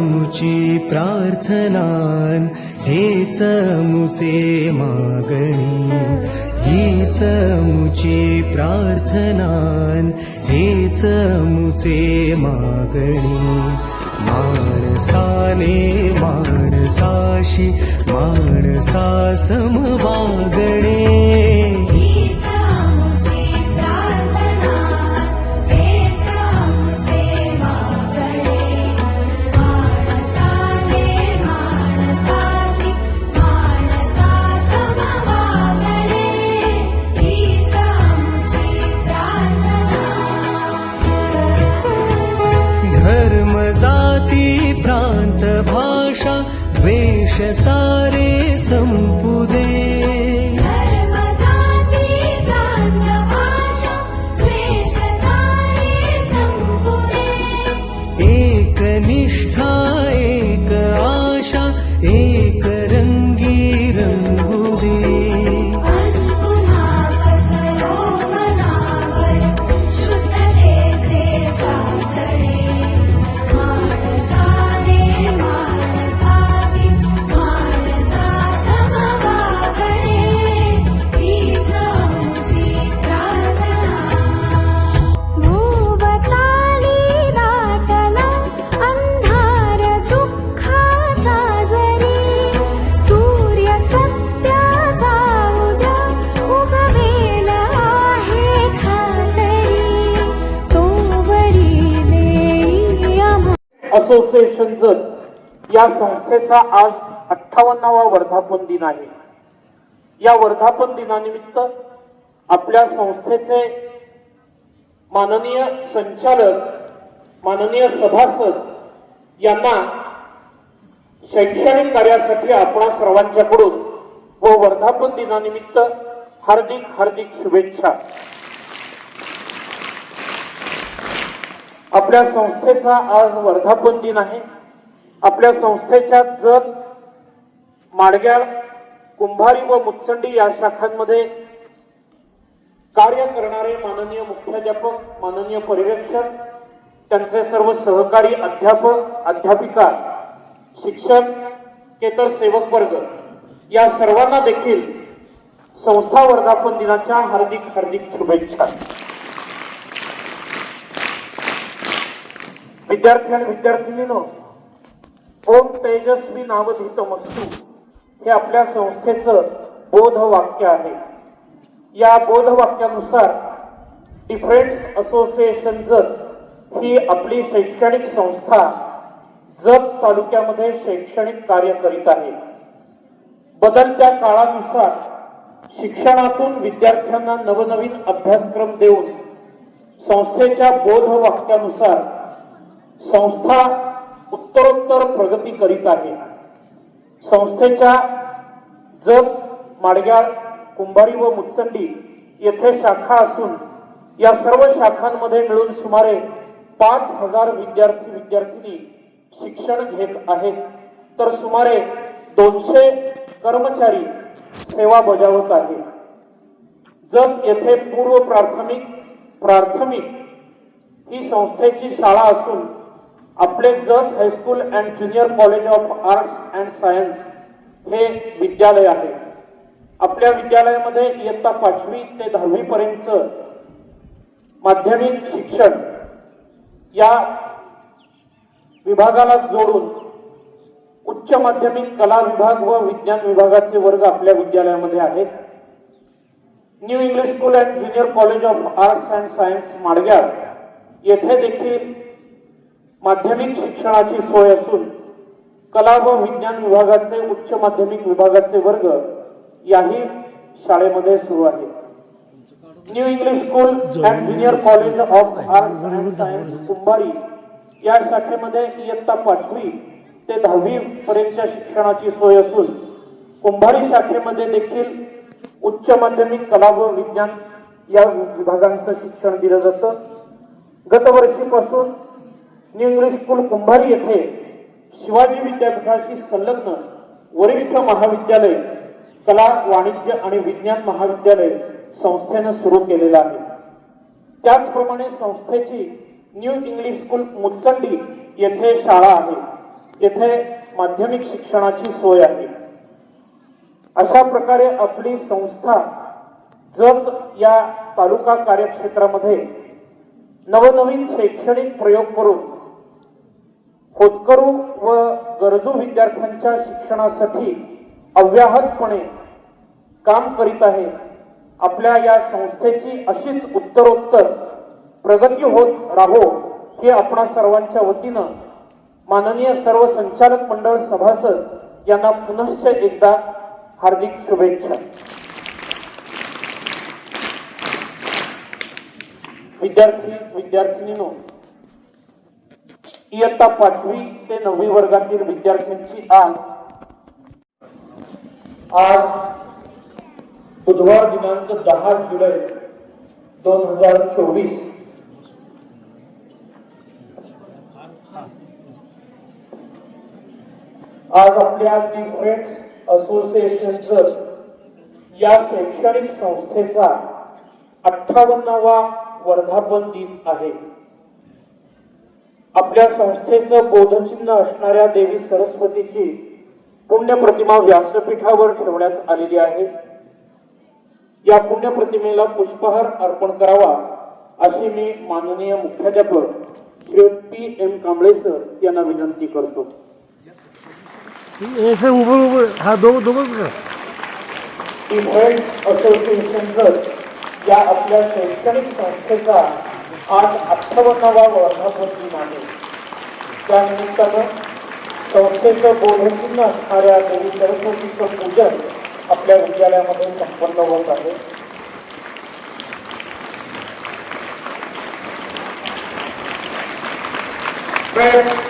मुची प्रार्थनान हेच मुचे मागणी। हीच मुची प्रार्थनान हेच मुचे मागणी। माणसाशी माणसा समवागणे असोसिएशन जत या संस्थेचा आज अठ्ठावन्नावा वर्धापन दिन आहे. या वर्धापन दिनानिमित्त आपल्या संस्थेचे माननीय संचालक माननीय सभासद यांना शैक्षणिक कार्यासाठी आपण सर्वांच्याकडून व वर्धापन दिनानिमित्त हार्दिक हार्दिक शुभेच्छा. आपल्या संस्थेचा आज वर्धापन दिन आहे. आपल्या संस्थेच्या जत माडग्याळ कुंभारी व मुत्संडी या शाखांमध्ये कार्य करणारे माननीय मुख्याध्यापक माननीय पर्यवेक्षक त्यांचे सर्व सहकारी अध्यापक अध्यापिका शिक्षक केतर सेवक वर्ग या सर्वांना देखील संस्था वर्धापन दिनाच्या हार्दिक हार्दिक शुभेच्छा. विद्यार्थी आणि विद्यार्थिनीनो ओम तेजस्वी नावधित मस्तू हे आपल्या संस्थेचं बोध वाक्य आहे. या बोध वाक्यानुसार डिफरन्स असोसिएशन जत ही आपली शैक्षणिक संस्था जत तालुक्यामध्ये शैक्षणिक कार्य करीत आहे. बदलत्या काळानुसार शिक्षणातून विद्यार्थ्यांना नवनवीन अभ्यासक्रम देऊन संस्थेच्या बोध वाक्यानुसार संस्था उत्तरोत्तर प्रगती करीत आहे. संस्थेच्या जत माडग्याळ कुंभारी व मुत्संडी येथे शाखा असून या सर्व शाखांमध्ये मिळून सुमारे पाच हजार विद्यार्थी विद्यार्थिनी शिक्षण घेत आहेत. तर सुमारे दोनशे कर्मचारी सेवा बजावत आहे जत येथे पूर्व प्राथमिक प्राथमिक ही संस्थेची शाळा असून आपले Jat high school and junior college of arts and science हे विद्यालय आहे. आपल्या विद्यालयामध्ये इयत्ता पाचवी ते दहावीपर्यंत माध्यमिक शिक्षण या विभागाला जोडून उच्च माध्यमिक कला विभाग व विज्ञान विभागाचे वर्ग आपल्या विद्यालयामध्ये आहेत. New English school and junior college of arts and science Madgyal येथे देखील माध्यमिक शिक्षणाची सोय असून कला व विज्ञान विभागाचे उच्च माध्यमिक विभागाचे वर्ग याही शाळेमध्ये सुरू आहे. New English school and junior college of arts and science Kumbhari या शाखेमध्ये इयत्ता पाचवी ते दहावी पर्यंतच्या शिक्षणाची सोय असून कुंभारी शाखेमध्ये देखील उच्च माध्यमिक कला व विज्ञान या विभागांचं शिक्षण दिलं जातं. गतवर्षीपासून न्यू इंग्लिश स्कूल कुंभारी येथे शिवाजी विद्यापीठाशी संलग्न वरिष्ठ महाविद्यालय कला वाणिज्य आणि विज्ञान महाविद्यालय संस्थेनं सुरू केलेलं आहे. त्याचप्रमाणे संस्थेची न्यू इंग्लिश स्कूल मुचंडी येथे शाळा आहे. येथे माध्यमिक शिक्षणाची सोय आहे. अशा प्रकारे आपली संस्था जत या तालुका कार्यक्षेत्रामध्ये नवनवीन शैक्षणिक प्रयोग करून होतकरू व गरजू विद्यार्थ्यांच्या शिक्षणासाठी अव्याहतपणे काम करीत आहे. आपल्या या संस्थेची अशीच उत्तरोत्तर प्रगती होत राहो हे आपणा सर्वांच्या वतीनं माननीय सर्व संचालक मंडळ सभासद यांना पुनश्च एकदा हार्दिक शुभेच्छा. विद्यार्थी विद्यार्थिनीनो इयत्ता पाचवी ते नववी वर्गातील विद्यार्थ्यांची आज आज बुधवार दिनांक दहा जुलै दोन हजार चोवीस. आज आपल्या डिफरंट असोसिएशनचं या शैक्षणिक संस्थेचा अठ्ठावन्नावा वर्धापन दिन आहे. आपल्या संस्थेचं बोधचिन्ह असणाऱ्या देवी सरस्वतीची पुण्यप्रतिमा व्यासपीठावर ठेवण्यात आलेली आहे. या पुण्यप्रतिमेला पुष्पहार अर्पण करावा अशी मी माननीय मुख्याध्यापक Shri P M Kamble sir यांना विनंती करतो. असोसिएशन या आपल्या शैक्षणिक संस्थेचा आज अठ्ठावन्नावा वर्धापन दिन आहे. त्यानिमित्तानं संस्थेचं बोधचिन्ह असणाऱ्या देवी सरस्वतीचं पूजन आपल्या विद्यालयामध्ये संपन्न होत आहे. Thank